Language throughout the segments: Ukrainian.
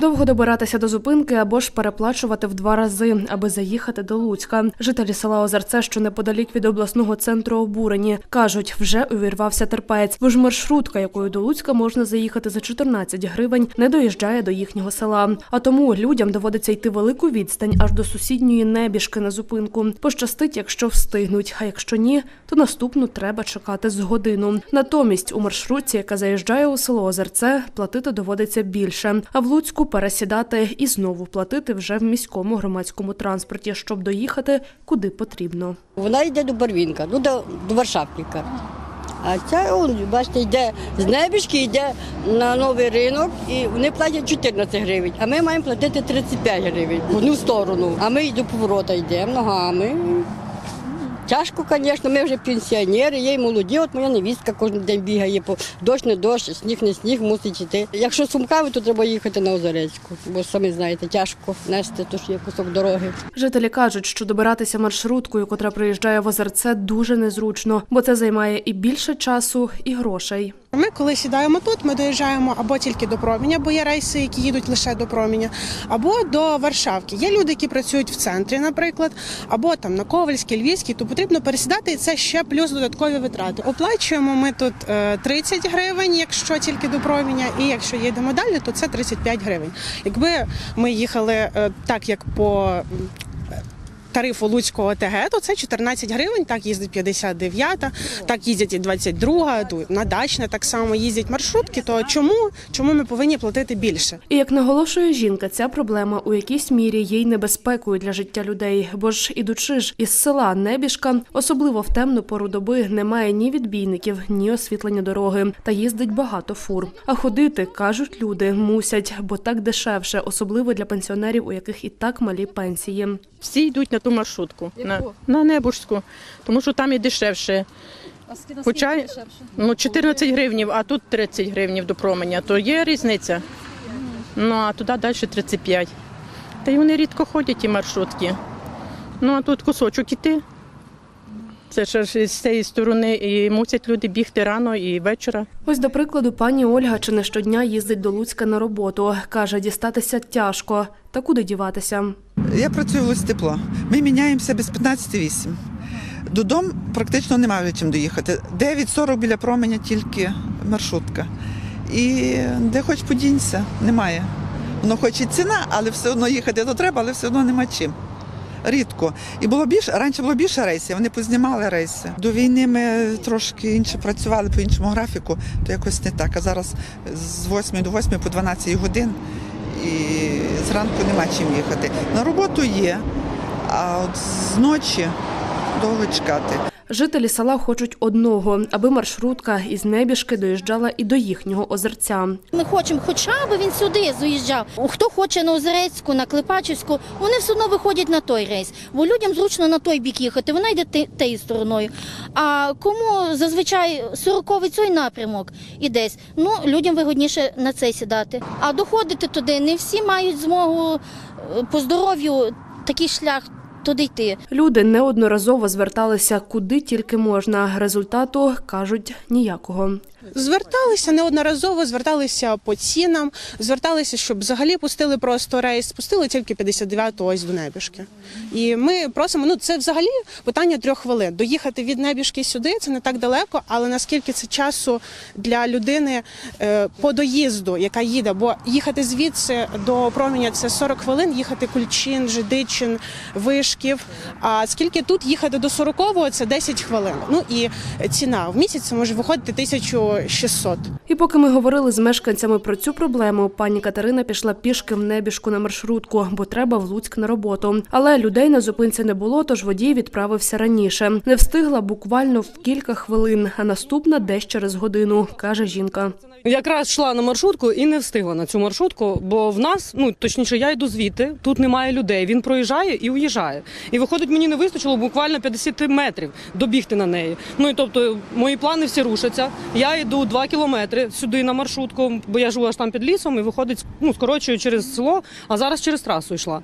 Довго добиратися до зупинки або ж переплачувати в два рази, аби заїхати до Луцька. Жителі села Озерце, що неподалік від обласного центру обурені, кажуть, вже увірвався терпець, бо ж маршрутка, якою до Луцька можна заїхати за 14 гривень, не доїжджає до їхнього села. А тому людям доводиться йти велику відстань аж до сусідньої небіжки на зупинку. Пощастить, якщо встигнуть. А якщо ні, то наступну треба чекати з годину. Натомість у маршрутці, яка заїжджає у село Озерце, платити доводиться більше. А в Луцьку пересідати і знову платити вже в міському громадському транспорті, щоб доїхати куди потрібно. Вона йде до Барвінка, ну до, до Варшавника. А ця, он, бачите, йде з небіжки, йде на новий ринок і вони платять 14 гривень, а ми маємо платити 35 гривень в одну сторону. А ми до поворота йдемо ногами. Тяжко, звісно, ми вже пенсіонери, є й молоді. От моя невістка кожен день бігає, по дощ не дощ, сніг не сніг, мусить йти. Якщо сумками, то треба їхати на Озерецьку, бо самі знаєте, тяжко нести, то ж є кусок дороги. Жителі кажуть, що добиратися маршруткою, котра приїжджає в Озерце, дуже незручно, бо це займає і більше часу, і грошей. Ми, коли сідаємо тут, ми доїжджаємо або тільки до проміня, бо є рейси, які їдуть лише до проміня, або до Варшавки. Є люди, які працюють в центрі, наприклад, або там на Ковальській, Львівській, то потрібно пересідати, і це ще плюс додаткові витрати. Оплачуємо ми тут е, 30 гривень, якщо тільки до проміня, і якщо їдемо далі, то це 35 гривень. Якби ми їхали е, так, як по тарифу Луцького ОТГ, то це 14 гривень, так їздить 59-та, так їздять і 22-га, ту- на дачне так само їздять маршрутки, то чому, чому ми повинні платити більше? І як наголошує жінка, ця проблема у якійсь мірі є й небезпекою для життя людей, бо ж ідучи ж із села Небіжка, особливо в темну пору доби, немає ні відбійників, ні освітлення дороги, та їздить багато фур. А ходити кажуть люди мусять, бо так дешевше, особливо для пенсіонерів, у яких і так малі пенсії. Всі йдуть на ту маршрутку, на, на Небужську, тому що там і дешевше. Хоча ну, 14 гривнів, а тут 30 гривнів до променя, то є різниця. Ну а туди далі 35. Та й вони рідко ходять, ті маршрутки. Ну а тут кусочок іти. Це ж ж з цієї сторони і мусять люди бігти рано і вечора. Ось, до прикладу, пані Ольга чи не щодня їздить до Луцька на роботу. Каже, дістатися тяжко. Та куди діватися? Я працюю в Луць тепло. Ми міняємося без 15,8. Додому практично немає чим доїхати. 9.40 біля променя тільки маршрутка. І де хоч подінься, немає. Воно хоч і ціна, але все одно їхати то треба, але все одно нема чим. Рідко. І було більше, раніше було більше рейсів, вони познімали рейси. До війни ми трошки інше працювали по іншому графіку, то якось не так. А зараз з 8 до 8 по 12 годин і зранку нема чим їхати. На роботу є, а от з ночі довго чекати. Жителі села хочуть одного, аби маршрутка із небіжки доїжджала і до їхнього озерця. Ми хочемо, хоча б він сюди заїжджав. Хто хоче на Озерецьку, на Клепачівську, вони все одно виходять на той рейс, бо людям зручно на той бік їхати. Вона йде тією стороною. А кому зазвичай 40-й цей напрямок і десь, ну людям вигодніше на цей сідати. А доходити туди не всі мають змогу е, по здоров'ю такий шлях туди йти. Люди неодноразово зверталися куди тільки можна. Результату кажуть ніякого. Зверталися неодноразово, зверталися по цінам, зверталися, щоб взагалі пустили просто рейс, пустили тільки 59-го ось до небіжки. І ми просимо, ну це взагалі питання трьох хвилин. Доїхати від небіжки сюди це не так далеко, але наскільки це часу для людини е, по доїзду, яка їде, бо їхати звідси до проміня це 40 хвилин, їхати Кульчин, Жидичин, Вишків. А скільки тут їхати до 40-го – це 10 хвилин. Ну і ціна в місяць може виходити 1600. І поки ми говорили з мешканцями про цю проблему, пані Катерина пішла пішки в небіжку на маршрутку, бо треба в Луцьк на роботу. Але людей на зупинці не було, тож водій відправився раніше. Не встигла буквально в кілька хвилин, а наступна десь через годину, каже жінка. Якраз йшла на маршрутку і не встигла на цю маршрутку, бо в нас, ну точніше, я йду звідти, тут немає людей. Він проїжджає і уїжджає. І виходить, мені не вистачило буквально 50 метрів добігти на неї. Ну і тобто мої плани всі рушаться. Я йду 2 кілометри сюди на маршрутку, бо я живу аж там під лісом, і виходить, ну скорочую через село, а зараз через трасу йшла.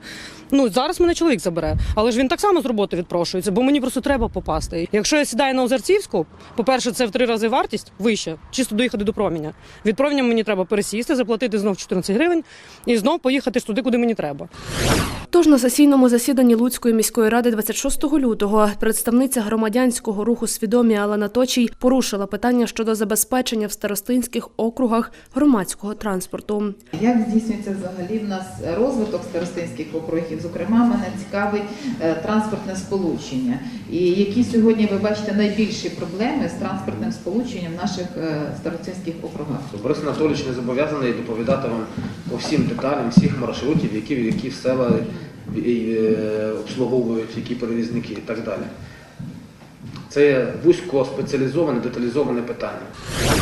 Ну зараз мене чоловік забере, але ж він так само з роботи відпрошується, бо мені просто треба попасти. Якщо я сідаю на Озерцівську, по-перше, це в три рази вартість вище, чисто доїхати до проміня. Від Провідня мені треба пересісти, заплатити знов 14 гривень і знов поїхати ж туди, куди мені треба. Тож на сесійному засіданні Луцької міської ради 26 лютого представниця громадянського руху свідомі Алана Точій порушила питання щодо забезпечення в старостинських округах громадського транспорту. Як здійснюється взагалі в нас розвиток старостинських округів? Зокрема, мене цікавить е, транспортне сполучення. І які сьогодні ви бачите найбільші проблеми з транспортним сполученням в наших е, старостинських округах? Борис Анатолійович не зобов'язаний доповідати вам по всім деталям всіх маршрутів, які, які села е, обслуговують, які перевізники і так далі. Це вузько спеціалізоване, деталізоване питання.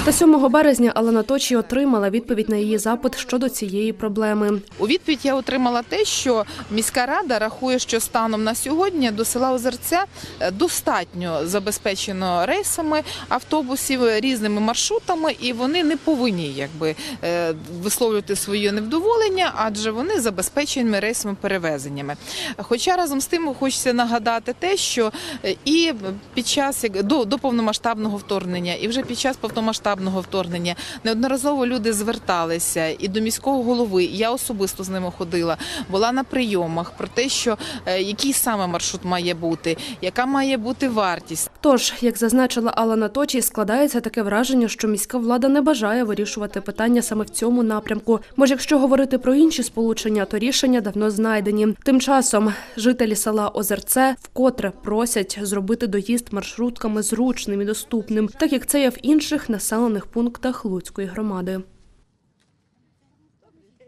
Та 7 березня Алана Точій отримала відповідь на її запит щодо цієї проблеми. У відповідь я отримала те, що міська рада рахує, що станом на сьогодні до села Озерця е, достатньо забезпечено рейсами автобусів різними маршрутами, і вони не повинні якби е, висловлювати своє невдоволення, адже вони забезпечені рейсовими перевезеннями. Хоча разом з тим хочеться нагадати те, що е, і під час як- до, до повномасштабного вторгнення, і вже під час повномасштабного вторгнення неодноразово люди зверталися і до міського голови. Я особисто з ними ходила, була на прийомах про те, що е, який саме маршрут має бути, яка має бути вартість. Тож, як зазначила Алана Точій, складається таке враження, що міська влада не бажає вирішувати питання саме в цьому напрямку. Бо ж якщо говорити про інші сполучення, то рішення давно знайдені. Тим часом жителі села Озерце вкотре просять зробити доїзд маршрутками зручним і доступним, так як це є в інших населених пунктах Луцької громади.